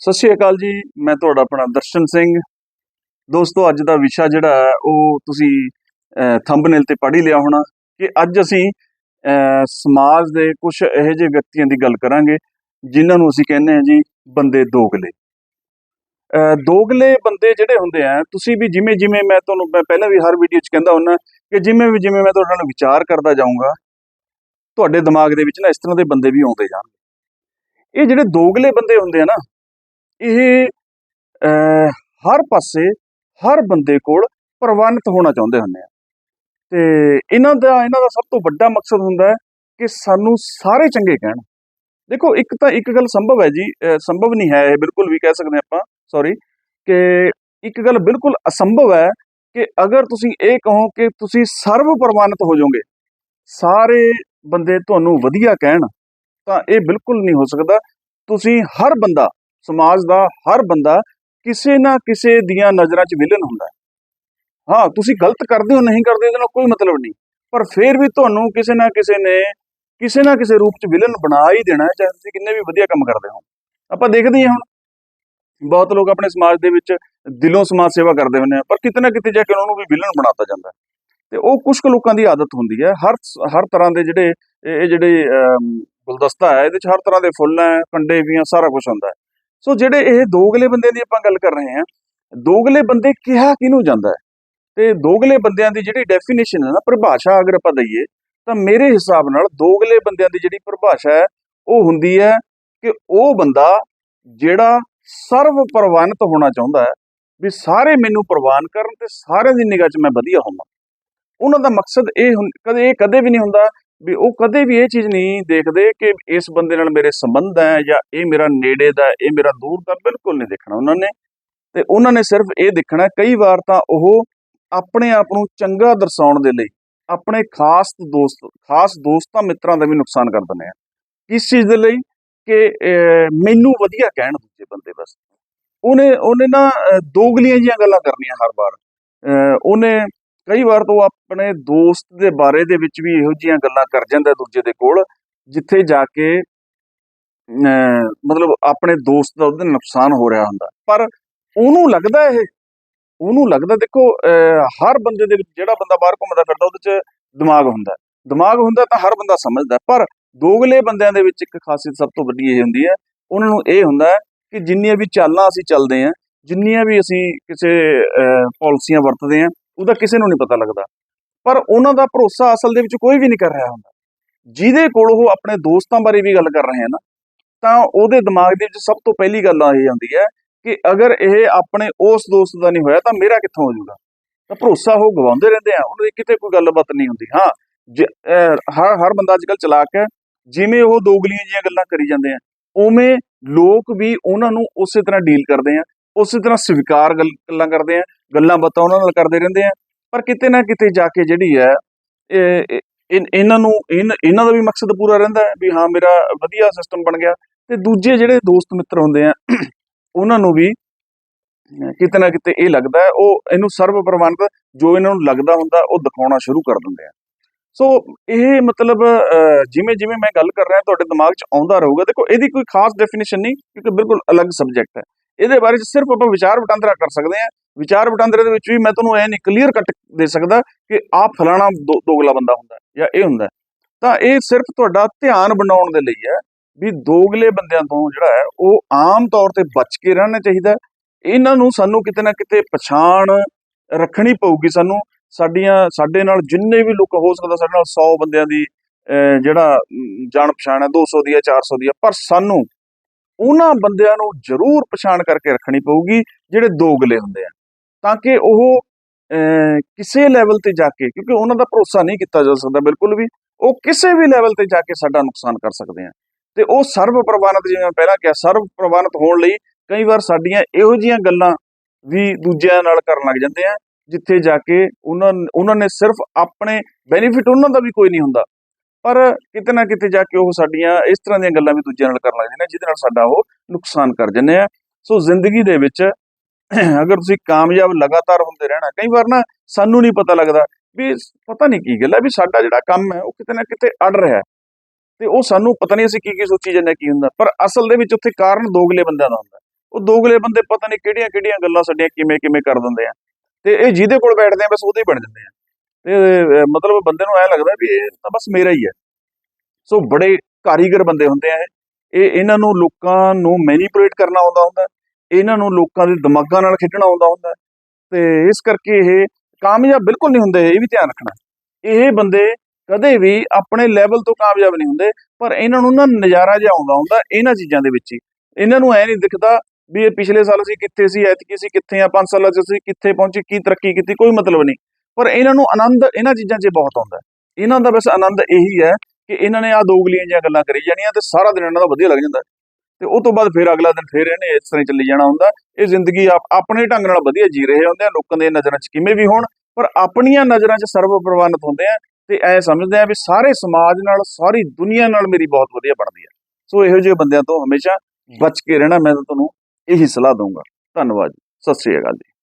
ਸਤਿ ਸ਼੍ਰੀ ਅਕਾਲ ਜੀ, ਮੈਂ ਤੁਹਾਡਾ ਆਪਣਾ ਦਰਸ਼ਨ ਸਿੰਘ। ਦੋਸਤੋ, ਅੱਜ ਦਾ ਵਿਸ਼ਾ ਜਿਹੜਾ ਹੈ, ਉਹ ਤੁਸੀਂ ਥੰਬਨੇਲ ਤੇ ਪੜ੍ਹ ਹੀ ਲਿਆ ਹੋਣਾ ਕਿ ਅੱਜ ਅਸੀਂ ਸਮਾਜ ਦੇ ਕੁਝ ਇਹੋ ਜਿਹੇ ਵਿਅਕਤੀਆਂ ਦੀ ਗੱਲ ਕਰਾਂਗੇ, ਜਿਨ੍ਹਾਂ ਨੂੰ ਅਸੀਂ ਕਹਿੰਦੇ ਹਾਂ ਜੀ, ਬੰਦੇ ਦੋਗਲੇ। ਦੋਗਲੇ ਬੰਦੇ ਜਿਹੜੇ ਹੁੰਦੇ ਆ, ਤੁਸੀਂ ਵੀ ਜਿਵੇਂ ਜਿਵੇਂ ਮੈਂ ਤੁਹਾਨੂੰ, ਮੈਂ ਪਹਿਲਾਂ ਵੀ ਹਰ ਵੀਡੀਓ 'ਚ ਕਹਿੰਦਾ ਹੁੰਦਾ ਕਿ ਜਿਵੇਂ ਵੀ ਜਿਵੇਂ ਮੈਂ ਤੁਹਾਡੇ ਨਾਲ ਵਿਚਾਰ ਕਰਦਾ ਜਾਊਂਗਾ, ਤੁਹਾਡੇ ਦਿਮਾਗ ਦੇ ਵਿੱਚ ਨਾ ਇਸ ਤਰ੍ਹਾਂ ਦੇ ਬੰਦੇ ਵੀ ਆਉਂਦੇ ਜਾਣਗੇ। ਇਹ ਜਿਹੜੇ ਦੋਗਲੇ ਬੰਦੇ ਹੁੰਦੇ ਆ ਨਾ ਇਹ ਹਰ ਪਾਸੇ ਹਰ ਬੰਦੇ ਕੋਲ ਪ੍ਰਵਾਨਿਤ ਹੋਣਾ ਚਾਹੁੰਦੇ ਹੁੰਦੇ ਆ। ਤੇ ਇਹਨਾਂ ਦਾ ਇਹਨਾਂ ਦਾ ਸਭ ਤੋਂ ਵੱਡਾ ਮਕਸਦ ਹੁੰਦਾ ਹੈ ਕਿ ਸਾਨੂੰ ਸਾਰੇ ਚੰਗੇ ਕਹਿਣ। ਦੇਖੋ, ਇੱਕ ਤਾਂ ਇੱਕ ਗੱਲ ਸੰਭਵ ਹੈ ਜੀ ਸੰਭਵ ਨਹੀਂ ਹੈ ਇਹ ਬਿਲਕੁਲ ਵੀ ਕਹਿ ਸਕਦੇ ਆਪਾਂ ਸੌਰੀ ਕਿ ਇੱਕ ਗੱਲ ਬਿਲਕੁਲ ਅਸੰਭਵ ਹੈ ਕਿ ਅਗਰ ਤੁਸੀਂ ਇਹ ਕਹੋ ਕਿ ਤੁਸੀਂ ਸਰਵ ਪ੍ਰਵਾਨਿਤ ਹੋ ਜਾਓਗੇ, ਸਾਰੇ ਬੰਦੇ ਤੁਹਾਨੂੰ ਵਧੀਆ ਕਹਿਣ, ਤਾਂ ਇਹ ਬਿਲਕੁਲ ਨਹੀਂ ਹੋ ਸਕਦਾ। ਤੁਸੀਂ ਹਰ ਬੰਦਾ ਸਮਾਜ ਦਾ ਹਰ ਬੰਦਾ ਕਿਸੇ ਨਾ ਕਿਸੇ ਦੀਆਂ ਨਜ਼ਰਾਂ 'ਚ ਵਿਲਨ ਹੁੰਦਾ ਹਾਂ। ਤੁਸੀਂ ਗਲਤ ਕਰਦੇ ਹੋ, ਨਹੀਂ ਕਰਦੇ, ਇਹਦੇ ਨਾਲ ਕੋਈ ਮਤਲਬ ਨਹੀਂ। ਪਰ ਫਿਰ ਵੀ ਤੁਹਾਨੂੰ ਕਿਸੇ ਨਾ ਕਿਸੇ ਨੇ ਕਿਸੇ ਨਾ ਕਿਸੇ ਰੂਪ 'ਚ ਵਿਲਨ ਬਣਾ ਹੀ ਦੇਣਾ ਚਾਹੇ ਤੁਸੀਂ ਕਿੰਨੇ ਵੀ ਵਧੀਆ ਕੰਮ ਕਰਦੇ ਹੋ। ਆਪਾਂ ਦੇਖਦੇ ਹਾਂ ਹੁਣ। ਬਹੁਤ ਲੋਕ ਆਪਣੇ ਸਮਾਜ ਦੇ ਵਿੱਚ ਦਿਲੋਂ ਸਮਾਜ ਸੇਵਾ ਕਰਦੇ ਹੁੰਦੇ ਆ, ਪਰ ਕਿਤੇ ਨਾ ਕਿਤੇ ਜਾ ਕੇ ਉਹਨਾਂ ਨੂੰ ਵੀ ਵਿਲਨ ਬਣਾਤਾ ਜਾਂਦਾ ਹੈ। ਤੇ ਉਹ ਕੁਝ ਕੁ ਲੋਕਾਂ ਦੀ ਆਦਤ ਹੁੰਦੀ ਹੈ। ਹਰ ਹਰ ਤਰ੍ਹਾਂ ਦੇ ਜਿਹੜੇ ਇਹ ਜਿਹੜੇ ਗੁਲਦਸਤਾ ਹੈ, ਇਹਦੇ 'ਚ ਹਰ ਤਰ੍ਹਾਂ ਦੇ ਫੁੱਲ ਹੈ, ਕੰਡੇ ਵੀ ਆ, ਸਾਰਾ ਕੁਝ ਹੁੰਦਾ ਹੈ। ਸੋ ਜਿਹੜੇ ਇਹ ਦੋਗਲੇ ਬੰਦਿਆਂ ਦੀ ਆਪਾਂ ਗੱਲ ਕਰ ਰਹੇ ਹਾਂ, ਦੋਗਲੇ ਬੰਦੇ ਕਿਹਾ ਕਿਹਨੂੰ ਜਾਂਦਾ ਹੈ? ਤੇ ਦੋਗਲੇ ਬੰਦਿਆਂ ਦੀ ਜਿਹੜੀ ਡੈਫੀਨੇਸ਼ਨ ਹੈ ਨਾ, ਪਰਿਭਾਸ਼ਾ ਅਗਰ ਆਪਾਂ ਦਈਏ, ਤਾਂ ਮੇਰੇ ਹਿਸਾਬ ਨਾਲ ਦੋਗਲੇ ਬੰਦਿਆਂ ਦੀ ਜਿਹੜੀ ਪਰਿਭਾਸ਼ਾ ਹੈ, ਉਹ ਹੁੰਦੀ ਹੈ ਕਿ ਉਹ ਬੰਦਾ ਜਿਹੜਾ ਸਰਵ ਪ੍ਰਵਾਨਿਤ ਹੋਣਾ ਚਾਹੁੰਦਾ ਹੈ, ਵੀ ਸਾਰੇ ਮੈਨੂੰ ਪ੍ਰਵਾਨ ਕਰਨ ਤੇ ਸਾਰਿਆਂ ਦੀ ਨਿਗਾਹ 'ਚ ਮੈਂ ਵਧੀਆ ਹੋਵਾਂ। ਉਹਨਾਂ ਦਾ ਮਕਸਦ ਇਹ ਹੁੰ- ਕਦੇ, ਇਹ ਕਦੇ ਵੀ ਨਹੀਂ ਹੁੰਦਾ ਵੀ ਉਹ ਕਦੇ ਵੀ ਇਹ ਚੀਜ਼ ਨਹੀਂ ਦੇਖਦੇ ਕਿ ਇਸ ਬੰਦੇ ਨਾਲ ਮੇਰੇ ਸੰਬੰਧ ਹੈ ਜਾਂ ਇਹ ਮੇਰਾ ਨੇੜੇ ਦਾ, ਇਹ ਮੇਰਾ ਦੂਰ ਦਾ ਬਿਲਕੁਲ ਨਹੀਂ ਦੇਖਣਾ ਉਹਨਾਂ ਨੇ। ਤੇ ਉਹਨਾਂ ਨੇ ਸਿਰਫ ਇਹ ਦੇਖਣਾ, ਕਈ ਵਾਰ ਤਾਂ ਉਹ ਆਪਣੇ ਆਪ ਨੂੰ ਚੰਗਾ ਦਰਸਾਉਣ ਦੇ ਲਈ ਆਪਣੇ ਖਾਸ ਦੋਸਤ, ਖਾਸ ਦੋਸਤਾਂ ਮਿੱਤਰਾਂ ਦਾ ਵੀ ਨੁਕਸਾਨ ਕਰ ਦਿੰਦੇ ਆ। ਕਿਸ ਚੀਜ਼ ਦੇ ਲਈ? ਕਿ ਮੈਨੂੰ ਵਧੀਆ ਕਹਿਣ ਦੂਜੇ ਬੰਦੇ ਬਸ ਉਹਨੇ ਉਹਨੇ ਨਾ ਦੋਗਲੀਆਂ ਜੀਆਂ ਗੱਲਾਂ ਕਰਨੀਆਂ ਹਰ ਵਾਰ। ਉਹਨੇ ਕਈ ਵਾਰ ਤੋਂ ਆਪਣੇ ਦੋਸਤ ਦੇ ਬਾਰੇ ਦੇ ਵਿੱਚ ਵੀ ਇਹੋ ਜੀਆਂ ਗੱਲਾਂ ਕਰ ਜਾਂਦਾ ਦੂਜੇ ਦੇ ਕੋਲ, ਜਿੱਥੇ ਜਾ ਕੇ ਮਤਲਬ ਆਪਣੇ ਦੋਸਤ ਦਾ ਉਹਦੇ ਨੁਕਸਾਨ ਹੋ ਰਿਹਾ ਹੁੰਦਾ। ਪਰ ਉਹਨੂੰ ਲੱਗਦਾ ਇਹ, ਉਹਨੂੰ ਲੱਗਦਾ ਦੇਖੋ ਹਰ ਬੰਦੇ ਦੇ ਵਿੱਚ ਜਿਹੜਾ ਬੰਦਾ ਬਾਹਰ ਘੁੰਮਦਾ ਫਿਰਦਾ ਉਹਦੇ 'ਚ ਦਿਮਾਗ ਹੁੰਦਾ। ਦਿਮਾਗ ਹੁੰਦਾ ਤਾਂ ਹਰ ਬੰਦਾ ਸਮਝਦਾ, ਪਰ ਦੋਗਲੇ ਬੰਦਿਆਂ ਦੇ ਵਿੱਚ ਇੱਕ ਖਾਸੀਅਤ ਸਭ ਤੋਂ ਵੱਡੀ ਇਹ ਹੁੰਦੀ ਹੈ, ਉਹਨਾਂ ਨੂੰ ਇਹ ਹੁੰਦਾ ਕਿ ਜਿੰਨੀਆਂ ਵੀ ਚਾਲਾਂ ਅਸੀਂ ਚੱਲਦੇ ਹਾਂ, ਜਿੰਨੀਆਂ ਵੀ ਅਸੀਂ ਕਿਸੇ ਪਾਲਿਸੀਆਂ ਵਰਤਦੇ ਹਾਂ ਉਹਦਾ ਕਿਸੇ ਨੂੰ ਨਹੀਂ ਪਤਾ ਲੱਗਦਾ। ਪਰ ਉਹਨਾਂ ਦਾ ਭਰੋਸਾ ਅਸਲ ਦੇ ਵਿੱਚ ਕੋਈ ਵੀ ਨਹੀਂ ਕਰ ਰਿਹਾ ਹੁੰਦਾ। ਜਿਹਦੇ ਕੋਲ ਉਹ ਆਪਣੇ ਦੋਸਤਾਂ ਬਾਰੇ ਵੀ ਗੱਲ ਕਰ ਰਹੇ ਹਨ, ਤਾਂ ਉਹਦੇ ਦਿਮਾਗ ਦੇ ਵਿੱਚ ਸਭ ਤੋਂ ਪਹਿਲੀ ਗੱਲ ਇਹ ਆਉਂਦੀ ਹੈ ਕਿ ਅਗਰ ਇਹ ਆਪਣੇ ਉਸ ਦੋਸਤ ਦਾ ਨਹੀਂ ਹੋਇਆ ਤਾਂ ਮੇਰਾ ਕਿੱਥੋਂ ਹੋ ਜਾਊਗਾ? ਤਾਂ ਭਰੋਸਾ ਉਹ ਗਵਾਉਂਦੇ ਰਹਿੰਦੇ ਆ, ਉਹਨਾਂ ਦੀ ਕਿਤੇ ਕੋਈ ਗੱਲਬਾਤ ਨਹੀਂ ਹੁੰਦੀ। ਹਾਂ, ਜੇ- ਹਰ ਹਰ ਬੰਦਾ ਅੱਜਕੱਲ ਚਲਾਕ ਹੈ, ਜਿਵੇਂ ਉਹ ਦੋਗਲੀਆਂ ਜੀਆਂ ਗੱਲਾਂ ਕਰੀ ਜਾਂਦੇ ਆ, ਉਵੇਂ ਲੋਕ ਵੀ ਉਹਨਾਂ ਨੂੰ ਉਸੇ ਤਰ੍ਹਾਂ ਡੀਲ ਕਰਦੇ ਆ ਉਸੇ ਤਰ੍ਹਾਂ ਸਵੀਕਾਰ ਗੱਲ- ਗੱਲਾਂ ਕਰਦੇ ਆ, ਗੱਲਾਂ ਬਾਤਾਂ ਉਹਨਾਂ ਨਾਲ ਕਰਦੇ ਰਹਿੰਦੇ ਆ। ਪਰ ਕਿਤੇ ਨਾ ਕਿਤੇ ਜਾ ਕੇ ਜਿਹੜੀ ਹੈ, ਇਹ ਇਹਨਾਂ ਨੂੰ ਇਨ- ਇਹਨਾਂ ਦਾ ਵੀ ਮਕਸਦ ਪੂਰਾ ਰਹਿੰਦਾ ਵੀ ਹਾਂ, ਮੇਰਾ ਵਧੀਆ ਸਿਸਟਮ ਬਣ ਗਿਆ। ਤੇ ਦੂਜੇ ਜਿਹੜੇ ਦੋਸਤ ਮਿੱਤਰ ਹੁੰਦੇ ਆ, ਉਹਨਾਂ ਨੂੰ ਵੀ ਕਿਤੇ ਨਾ ਕਿਤੇ ਇਹ ਲੱਗਦਾ ਉਹ ਇਹਨੂੰ ਸਰਵ ਪ੍ਰਵਾਨਿਤ ਜੋ ਇਹਨਾਂ ਨੂੰ ਲੱਗਦਾ ਹੁੰਦਾ, ਉਹ ਦਿਖਾਉਣਾ ਸ਼ੁਰੂ ਕਰ ਦਿੰਦੇ ਆ। ਸੋ ਇਹ ਮਤਲਬ ਜਿਵੇਂ ਜਿਵੇਂ ਮੈਂ ਗੱਲ ਕਰ ਰਿਹਾ, ਤੁਹਾਡੇ ਦਿਮਾਗ 'ਚ ਆਉਂਦਾ ਰਹੂਗਾ। ਦੇਖੋ, ਇਹਦੀ ਕੋਈ ਖਾਸ ਡੈਫੀਨੇਸ਼ਨ ਨਹੀਂ, ਕਿਉਂਕਿ ਬਿਲਕੁਲ ਅਲੱਗ ਸਬਜੈਕਟ ਹੈ। ਇਹਦੇ ਬਾਰੇ 'ਚ ਸਿਰਫ ਆਪਾਂ ਵਿਚਾਰ ਵਟਾਂਦਰਾ ਕਰ ਸਕਦੇ ਹਾਂ। ਵਿਚਾਰ ਵਟਾਂਦਰੇ ਦੇ ਵਿੱਚ ਵੀ ਮੈਂ ਤੁਹਾਨੂੰ ਇਹ ਨਹੀਂ ਕਲੀਅਰ ਕੱਟ ਦੇ ਸਕਦਾ ਕਿ ਆਹ ਫਲਾਣਾ ਦੋ- ਦੋਗਲਾ ਬੰਦਾ ਹੁੰਦਾ ਜਾਂ ਇਹ ਹੁੰਦਾ ਤਾਂ ਇਹ ਸਿਰਫ ਤੁਹਾਡਾ ਧਿਆਨ ਬਣਾਉਣ ਦੇ ਲਈ ਹੈ ਵੀ ਦੋਗਲੇ ਬੰਦਿਆਂ ਤੋਂ ਜਿਹੜਾ ਹੈ ਉਹ ਆਮ ਤੌਰ ਤੇ ਬਚ ਕੇ ਰਹਿਣਾ ਚਾਹੀਦਾ ਇਹਨਾਂ ਨੂੰ ਸਾਨੂੰ ਕਿਤੇ ਨਾ ਕਿਤੇ ਪਛਾਣ ਰੱਖਣੀ ਪਊਗੀ ਸਾਨੂੰ। ਸਾਡੀਆਂ, ਸਾਡੇ ਨਾਲ ਜਿੰਨੇ ਵੀ ਲੋਕ ਹੋ ਸਕਦਾ, ਸਾਡੇ ਨਾਲ 100 ਬੰਦਿਆਂ ਦੀ ਜਿਹੜਾ ਜਾਣ ਪਛਾਣ ਹੈ 200 ਦੀ ਹੈ 400 ਦੀ ਹੈ, ਪਰ ਸਾਨੂੰ ਉਹਨਾਂ ਬੰਦਿਆਂ ਨੂੰ ਜ਼ਰੂਰ ਪਛਾਣ ਕਰਕੇ ਰੱਖਣੀ ਪਊਗੀ ਜਿਹੜੇ ਦੋਗਲੇ ਹੁੰਦੇ ਆ। ਤਾਂ ਕਿ ਉਹ ਕਿਸੇ ਲੈਵਲ ਤੇ ਜਾ ਕੇ, ਕਿਉਂਕਿ ਉਹਨਾਂ ਦਾ ਭਰੋਸਾ ਨਹੀਂ ਕੀਤਾ ਜਾ ਸਕਦਾ ਬਿਲਕੁਲ ਵੀ, ਉਹ ਕਿਸੇ ਵੀ ਲੈਵਲ ਤੇ ਜਾ ਕੇ ਸਾਡਾ ਨੁਕਸਾਨ ਕਰ ਸਕਦੇ ਆ। ਤੇ ਉਹ ਸਰਵ ਪ੍ਰਵਾਨਿਤ, ਜਿਵੇਂ ਮੈਂ ਪਹਿਲਾਂ ਕਿਹਾ, ਸਰਵ ਪ੍ਰਵਾਨਿਤ ਹੋਣ ਲਈ ਕਈ ਵਾਰ ਸਾਡੀਆਂ ਇਹੋ ਜੀਆਂ ਗੱਲਾਂ ਵੀ ਦੂਜਿਆਂ ਨਾਲ ਕਰਨ ਲੱਗ ਜਾਂਦੇ ਆ, ਜਿੱਥੇ ਜਾ ਕੇ ਉਹਨਾਂ ਉਹਨਾਂ ਨੇ ਸਿਰਫ ਆਪਣੇ ਬੈਨੀਫਿਟ ਉਹਨਾਂ ਦਾ ਵੀ ਕੋਈ ਨਹੀਂ ਹੁੰਦਾ। ਪਰ ਕਿਤੇ ਨਾ ਕਿਤੇ ਜਾ ਕੇ ਉਹ ਸਾਡੀਆਂ ਇਸ ਤਰ੍ਹਾਂ ਦੀਆਂ ਗੱਲਾਂ ਵੀ ਦੂਜਿਆਂ ਨਾਲ ਕਰਨ ਲੱਗ ਜਾਂਦੇ ਨੇ ਜਿਹਦੇ ਨਾਲ ਸਾਡਾ ਉਹ ਨੁਕਸਾਨ ਕਰ ਜਾਂਦੇ ਆ। ਸੋ ਜ਼ਿੰਦਗੀ ਦੇ ਵਿੱਚ ਅਗਰ ਤੁਸੀਂ ਕਾਮਯਾਬ ਲਗਾਤਾਰ ਹੁੰਦੇ ਰਹਿਣਾ ਕਈ ਵਾਰ ਨਾ ਸਾਨੂੰ ਨਹੀਂ ਪਤਾ ਲੱਗਦਾ ਵੀ ਪਤਾ ਨਹੀਂ ਕੀ ਗੱਲ ਹੈ ਵੀ ਸਾਡਾ ਜਿਹੜਾ ਕੰਮ ਹੈ ਉਹ ਕਿਤੇ ਨਾ ਕਿਤੇ ਅੜ ਰਿਹਾ ਹੈ। ਤੇ ਉਹ ਸਾਨੂੰ ਪਤਾ ਨਹੀਂ ਅਸੀਂ ਕੀ ਕੀ ਸੋਚੀ ਜਾਂਦੇ ਹਾਂ, ਕੀ ਹੁੰਦਾ। ਪਰ ਅਸਲ ਦੇ ਵਿੱਚ ਉੱਥੇ ਕਾਰਨ ਦੋਗਲੇ ਬੰਦਿਆਂ ਦਾ ਹੁੰਦਾ। ਉਹ ਦੋਗਲੇ ਬੰਦੇ ਪਤਾ ਨਹੀਂ ਕਿਹੜੀਆਂ ਕਿਹੜੀਆਂ ਗੱਲਾਂ ਸਾਡੀਆਂ ਕਿਵੇਂ ਕਿਵੇਂ ਕਰ ਦਿੰਦੇ ਆ। ਤੇ ਇਹ ਜਿਹਦੇ ਕੋਲ ਬੈਠਦੇ ਆ ਬਸ ਉਹਦੇ ਹੀ ਬਣ ਜਾਂਦੇ ਆ। ਤੇ ਮਤਲਬ ਬੰਦੇ ਨੂੰ ਐ ਲੱਗਦਾ ਵੀ ਇਹ ਤਾਂ ਬਸ ਮੇਰਾ ਹੀ ਹੈ। ਸੋ ਬੜੇ ਕਾਰੀਗਰ ਬੰਦੇ ਹੁੰਦੇ ਆ ਇਹ। ਇਹਨਾਂ ਨੂੰ ਲੋਕਾਂ ਨੂੰ ਮੈਨੀਪੂਲੇਟ ਕਰਨਾ ਆਉਂਦਾ ਹੁੰਦਾ, ਇਹਨਾਂ ਨੂੰ ਲੋਕਾਂ ਦੇ ਦਿਮਾਗਾਂ ਨਾਲ ਖੇਡਣਾ ਆਉਂਦਾ ਹੁੰਦਾ ਤੇ ਇਸ ਕਰਕੇ ਇਹ ਕਾਮਯਾਬ ਬਿਲਕੁਲ ਨਹੀਂ ਹੁੰਦੇ, ਇਹ ਵੀ ਧਿਆਨ ਰੱਖਣਾ। ਇਹ ਬੰਦੇ ਕਦੇ ਵੀ ਆਪਣੇ ਲੈਵਲ ਤੋਂ ਕਾਮਯਾਬ ਨਹੀਂ ਹੁੰਦੇ, ਪਰ ਇਹਨਾਂ ਨੂੰ ਨਾ ਨਜ਼ਾਰਾ ਜਿਹਾ ਆਉਂਦਾ ਹੁੰਦਾ ਇਹਨਾਂ ਚੀਜ਼ਾਂ ਦੇ ਵਿੱਚ ਹੀ। ਇਹਨਾਂ ਨੂੰ ਐ ਨਹੀਂ ਦਿਖਦਾ ਵੀ ਇਹ ਪਿਛਲੇ ਸਾਲ ਅਸੀਂ ਕਿੱਥੇ ਸੀ, ਐਤਕੀ ਸੀ ਕਿੱਥੇ ਆ 5 ਸਾਲਾਂ ਚ ਅਸੀਂ ਕਿੱਥੇ ਪਹੁੰਚੇ, ਕੀ ਤਰੱਕੀ ਕੀਤੀ, ਕੋਈ ਮਤਲਬ ਨਹੀਂ। ਪਰ ਇਹਨਾਂ ਨੂੰ ਆਨੰਦ, ਇਹਨਾਂ ਚੀਜ਼ਾਂ 'ਚ ਬਹੁਤ ਆਉਂਦਾ ਇਹਨਾਂ ਦਾ ਬਸ ਆਨੰਦ ਇਹੀ ਹੈ ਕਿ ਇਹਨਾਂ ਨੇ ਆ ਦੋਗਲੀਆਂ ਜਿਹੀਆਂ ਗੱਲਾਂ ਕਰੀ ਜਾਣੀਆਂ ਤੇ ਸਾਰਾ ਦਿਨ ਇਹਨਾਂ ਦਾ ਵਧੀਆ ਲੱਗ ਜਾਂਦਾ ਹੈ। ਤੇ ਉਹ ਤੋਂ ਬਾਅਦ ਫਿਰ ਅਗਲਾ ਦਿਨ ਫਿਰ ਇਹਨੇ ਇਸ ਤਰ੍ਹਾਂ ਚੱਲੀ ਜਾਣਾ ਹੁੰਦਾ ਇਹ ਜ਼ਿੰਦਗੀ ਆਪਣੇ ਢੰਗ ਨਾਲ ਵਧੀਆ ਜੀ ਰਹੇ ਹੁੰਦੇ ਆ, ਲੋਕਾਂ ਦੇ ਨਜ਼ਰਾਂ 'ਚ ਕਿਵੇਂ ਵੀ ਹੋਣ, ਪਰ ਆਪਣੀਆਂ ਨਜ਼ਰਾਂ 'ਚ ਸਰਵ ਪ੍ਰਵਾਨਿਤ ਹੁੰਦੇ ਆ ਤੇ ਐ ਸਮਝਦੇ ਆ ਵੀ ਸਾਰੇ ਸਮਾਜ ਨਾਲ, ਸਾਰੀ ਦੁਨੀਆ ਨਾਲ ਮੇਰੀ ਬਹੁਤ ਵਧੀਆ ਬਣਦੀ ਹੈ। ਸੋ ਇਹੋ ਜਿਹੇ ਬੰਦਿਆਂ ਤੋਂ ਹਮੇਸ਼ਾ ਬਚ ਕੇ ਰਹਿਣਾ ਮੈਂ ਤਾਂ ਤੁਹਾਨੂੰ ਇਹੀ ਸਲਾਹ ਦਊਂਗਾ। ਧੰਨਵਾਦ ਜੀ। ਸਤਿ ਸ੍ਰੀ ਅਕਾਲ ਜੀ।